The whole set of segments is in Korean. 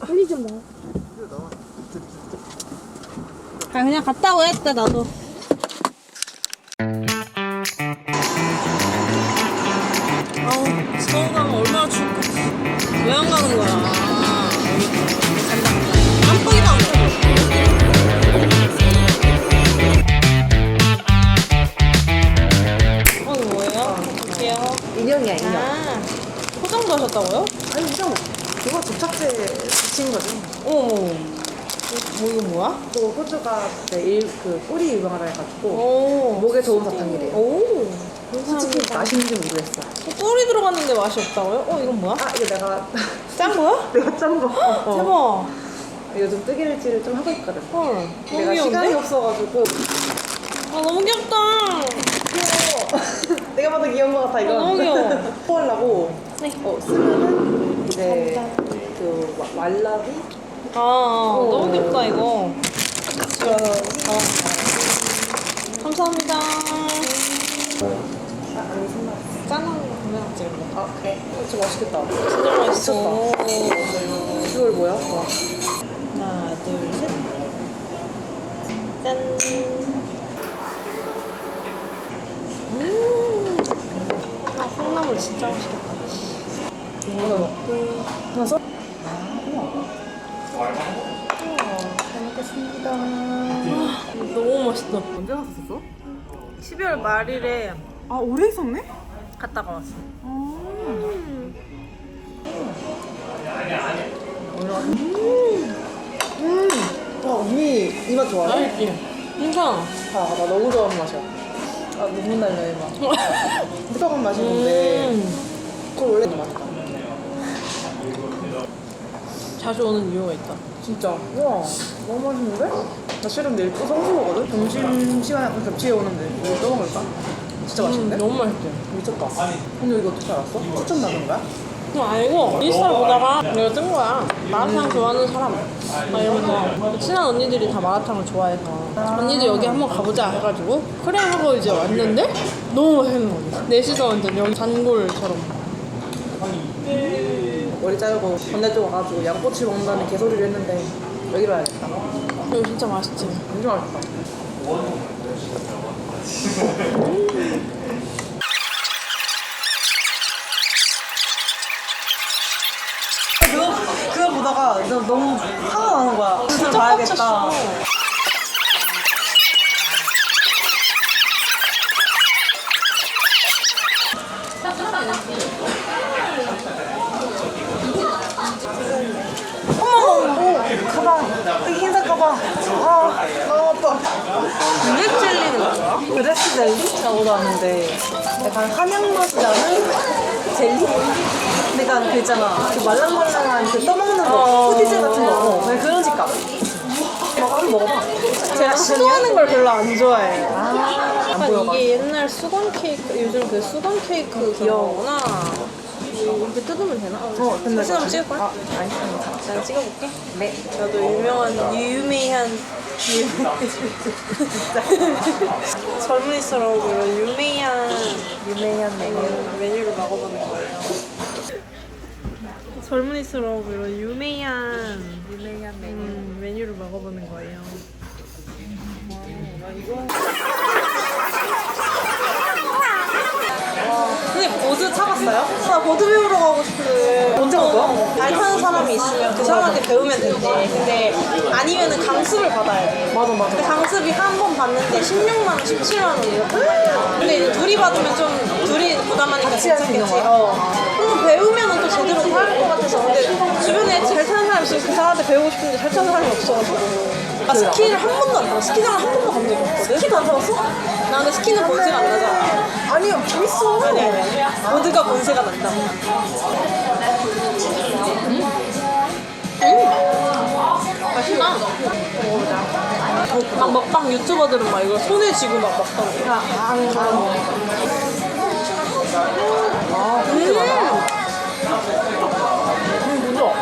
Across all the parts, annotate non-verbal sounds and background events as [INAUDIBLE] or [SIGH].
빨리 좀 나와. 아 그냥 갔다고 했다 나도. 뭐 이거 뭐야? 또 호주가 그때 일, 그 꿀이 유명하다 해가지고 오. 목에 좋은 사탕이래요. 오. 솔직히 맛있는지 모르겠어. 어, 꿀이 들어갔는데 맛이 없다고요? 어 이건 뭐야? 아 이게 내가 짠 [LAUGHS] 거야? 내가 짠 거. 어. 대박. 요즘 뜨개질을 좀 하고 있거든. 헐. 너무 내가 시간이 귀여운데? 없어가지고 아 너무 귀엽다. 귀여워. [LAUGHS] 내가 봐도 귀여운 거 같아 이거. 아, 너무 귀여워. [LAUGHS] 포하려고 네. 어 쓰면은 이제 감사합니다. 그 와- 왈라비 아, 아 너무 귀엽다 이거. 어. 감사합니다. 아, 선물. 짠한 거 보면 찍은 거. 아 그래? 진짜 맛있겠다. 진짜 맛있어. 이걸 뭐야? 와. 하나, 둘, 셋. 짠. 음. 아, 콩나물 진짜 맛있겠다. 이거 먹고 나서 잘 먹겠습니다. 너무 맛있다. 언제 갔었어? 12월 말일에 아 오래 있었네? 갔다가 왔어. 음. 와 언니 이 맛 좋아해? 맛있지? 괜찮아. 아, 나 너무 좋아하는 맛이야. 아, 눈물 날려, 이 맛. 무서운 [LAUGHS] 맛이는데, 음. 그걸 원래 맛있다. 자주 오는 이유가 있다. 진짜. 우와, 너무 맛있는데? 나 실은 내일 또 성수 먹거든? 점심시간에 겹치게 오는데, 이거 또 먹을까? 진짜 맛있는데? 음, 너무 맛있지? 미쳤다. 근데 이거 어떻게 알았어? 추천 받은 거야? 그거 알고 인스타를 보다가 내가 뜬 거야. 마라탕 좋아하는 사람. 막 이러면서 친한 언니들이 다 마라탕을 좋아해서 언니들 여기 한번 가보자 해가지고 그래 하고 이제 왔는데 너무 맛있는 거지. 넷이서 완전 여기 단골처럼. 머리 자르고 반대쪽 와가지고 양꼬치 먹는다는 개소리를 했는데, 여기로 와야겠다. 이거 진짜 맛있지. 완전 맛있다. 그거, 그거 보다가 나 너무 화가 나는 거야. 진짜 봐야겠다. 꽂혔어. 어머, 가방. 가방. 아, 너무 아파. 블랙 젤리는 뭐야? 브레스 젤리라고 하는데 약간 한약 맛이 나는 젤리? 내가 그 있잖아. 그 말랑말랑한 그 떠먹는 거. 어. 푸디젤 같은 거. 어, 그냥 그런 식감. 먹어, 한번 먹어봐. 제가 시도하는 걸 별로 안 좋아해. 아, 안 약간 보여가지고. 이게 옛날 수건 케이크, 요즘 그 수건 케이크 귀여우구나. 이렇게 뜯으면 되나? 어, 근데 사진 한번 찍을 거야? 아, 알겠습니다. 난 찍어볼게. 네. 나도 유명한 유메이한 젊은이스러워 보여 유메이한 유명한 메뉴. 메뉴를 먹어보는 거예요. 보여 유메이한 유명한 메뉴. 음, 메뉴를 먹어보는 거예요. 선생님 보드 타봤어요? 나 보드 배우러 가고 싶은데 언제 갈 거야? 잘 타는 사람이 있으면 그 사람한테 배우면 되지 근데 아니면은 강습을 받아야 돼 맞아, 맞아. 근데 강습이 한 번 받는데 16만 원, 17만 원 말이야 근데 이제 둘이 받으면 좀 둘이 부담하니까 같이 할수 있는 거야? 어. 그럼 배우면은 또 제대로 탈것 같아서 근데 주변에 잘 타는 사람 있으면 그 사람한테 배우고 싶은데 잘 타는 사람이 없어가지고 나 스키를 한 번도 안 타봤어 스키장을 한 번도 간 적이 없거든 스키도 안 타봤어? 나 근데 스키는 본세가 안 나잖아 아니요, 재밌어. 아니 아니 아니 보드가 본세가 난다 맛있나? 먹어보자 막 먹방 유튜버들은 막 이걸 손에 쥐고 막 먹던데 아, 아, 아, 많아. 음, 무서워.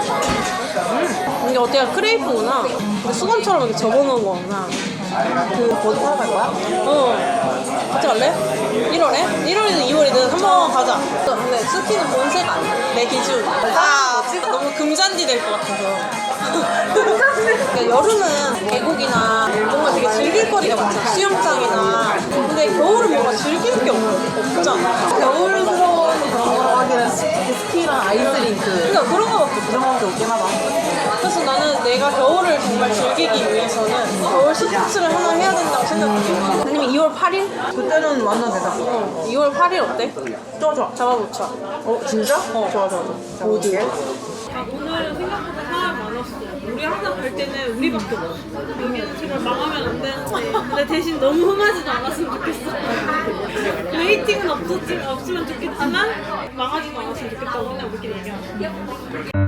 이게 어때요? 크레이프구나 수건처럼 이렇게 접어놓은 거구나 그 거기 사러 갈 거야? 어. 같이 갈래? 1월에? 1월이든 2월이든 한번 가자. 근데 스키는 아니야. 내 기준. 아, 너무 금잔디 될 것 같아서. [LAUGHS] 그러니까 여름은 계곡이나 뭔가 되게 즐길 거리가 많잖아. 수영장이나. 근데 겨울은 뭔가 즐길 게 없, 없잖아. 겨울스러운 그런 스- 스키랑 아이스링크 그러니까 그런 거밖에 없어. 이런 거밖에 없긴 하다. 그래서 나는 내가 겨울을 정말 즐기기 위해서는 겨울 스포츠를 하나 해야 된다고 생각해. 아니면 2월 8일? 그때는 완전 되다. 2월 8일 어때? 좋아 좋아. 잡아놓자. 어 진짜? 어 좋아 좋아 좋아. 어디에? 오늘은 생각보다 사람이 많았어. 우리 항상 갈 때는 우리밖에 없어. 여기는 제발 망하면 안 되는데. 근데 대신 너무 험하지도 않았으면 좋겠어. 웨이팅은 없었지, 없으면 좋겠지만 망하지도 않았으면 좋겠다고 맨날 우리끼리 얘기하고.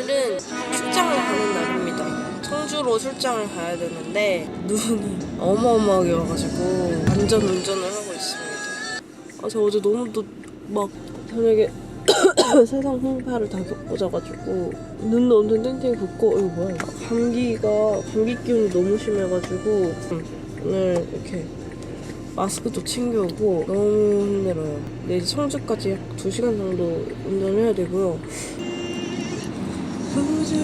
오늘은 출장을 가는 날입니다. 청주로 출장을 가야 되는데 눈이 어마어마하게 와가지고 안전 운전을 하고 있습니다. 아, 저 어제 너무 또 막 저녁에 [COUGHS] 세상 홍파를 다 겪어져가지고 눈도 엄청 땡땡이 붓고 이거 뭐야. 감기가 감기 기운이 너무 심해가지고 음, 오늘 이렇게 마스크도 챙겨오고 너무 힘들어요. 내일 청주까지 약 2시간 정도 운전을 해야 되고요. [COUGHS]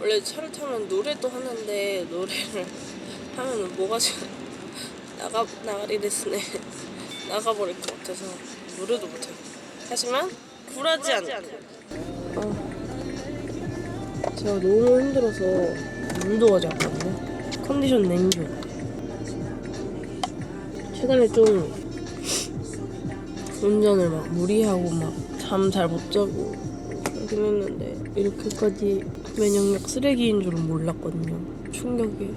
원래 차를 타면 노래도 하는데 노래를 [LAUGHS] 하면은 뭐가 지금 [LAUGHS] 나가 나가리 데스네 [LAUGHS] 나가버릴 것 같아서 노래도 못해. 하지만 굴하지 않게. 어. 제가 너무 힘들어서 가지 않거든요. 컨디션 냉겨. 최근에 좀 운전을 막 무리하고 막 잠 잘 못 자고 그러긴 했는데 이렇게까지 면역력 쓰레기인 줄은 몰랐거든요. 충격이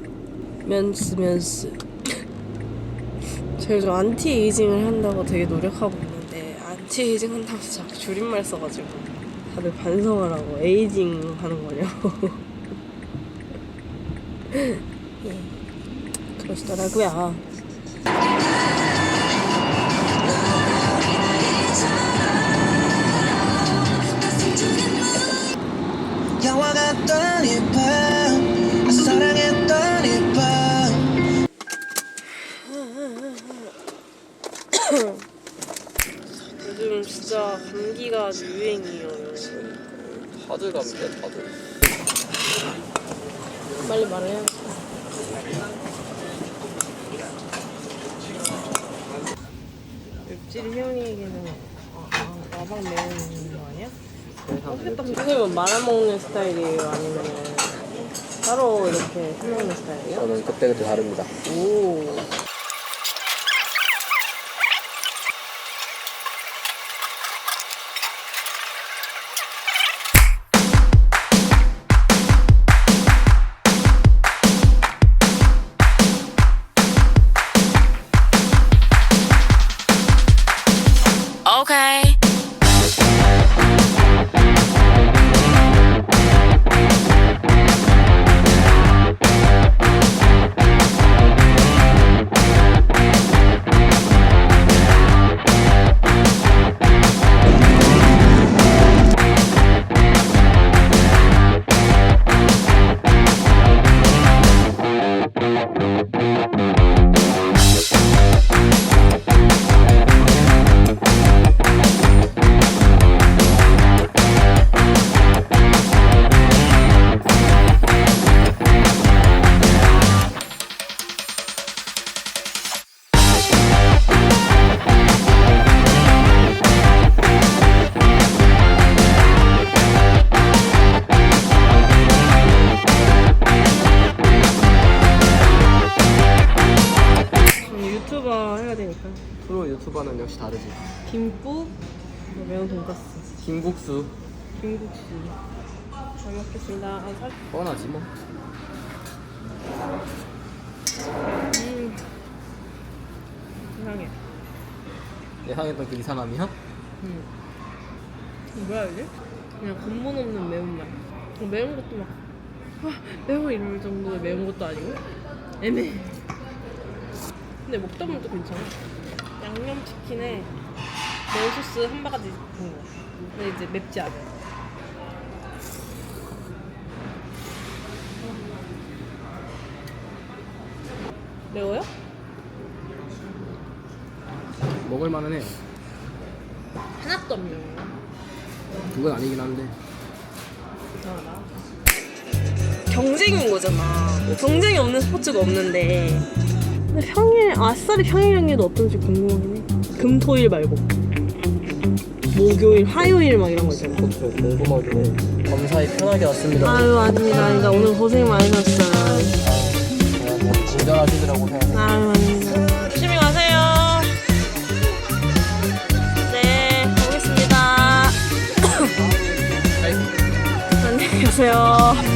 면스 면스. [LAUGHS] 제가 좀 안티에이징을 한다고 되게 노력하고 있는데 안티에이징 한다고 자꾸 줄임말 써가지고 다들 반성하라고 에이징 하는 거냐고. [LAUGHS] 예. 그러시더라고요. 영화 같던 이밤 사랑했던 이밤 요즘 진짜 감기가 유행이에요. 다들 갑니다 다들 빨리 말해야 희영이에게는 아, 아, 마방 매운 거 아니야? 선생님은 말아먹는 스타일이에요? 아니면 따로 이렇게 해먹는 스타일이에요? 저는 그때그때 다릅니다 오. 유튜버는 역시 다르지 김국, 매운 돈가스, 김국수 김국수. 잘 먹겠습니다. 아, 살... 뻔하지 뭐 음. 이상해. 예상했던 그 이상함이요? 뭐야 이게? 그냥 근본 없는 매운맛. 어, 매운 것도 막 아, 매워 이럴 정도의 매운 것도 아니고 애매해. 근데 먹다 보면 또 괜찮아. 양념치킨에 매운 소스 한 바가지 넣은 거. 근데 이제 맵지 않아. 매워요? 먹을 만은 해요. 하나도 안 매워요. 그건 아니긴 한데. 이상하다. 경쟁인 거잖아. 경쟁이 없는 스포츠가 없는데. 근데 평일 아싸리 평일 연휴도 어떤지 궁금하긴 해. 금토일 말고. 목요일, 화요일 막 이런 거 있잖아. 그렇죠. 궁금하긴 해. 검사에 편하게 왔습니다. 아유 아닙니다. 아닙니다. 오늘 고생 많으셨어요. 그냥 뭐 진정하시더라고 생각해. 아유 아닙니다. 조심히 가세요. 네, 가보겠습니다. [COUGHS] 안녕히 계세요.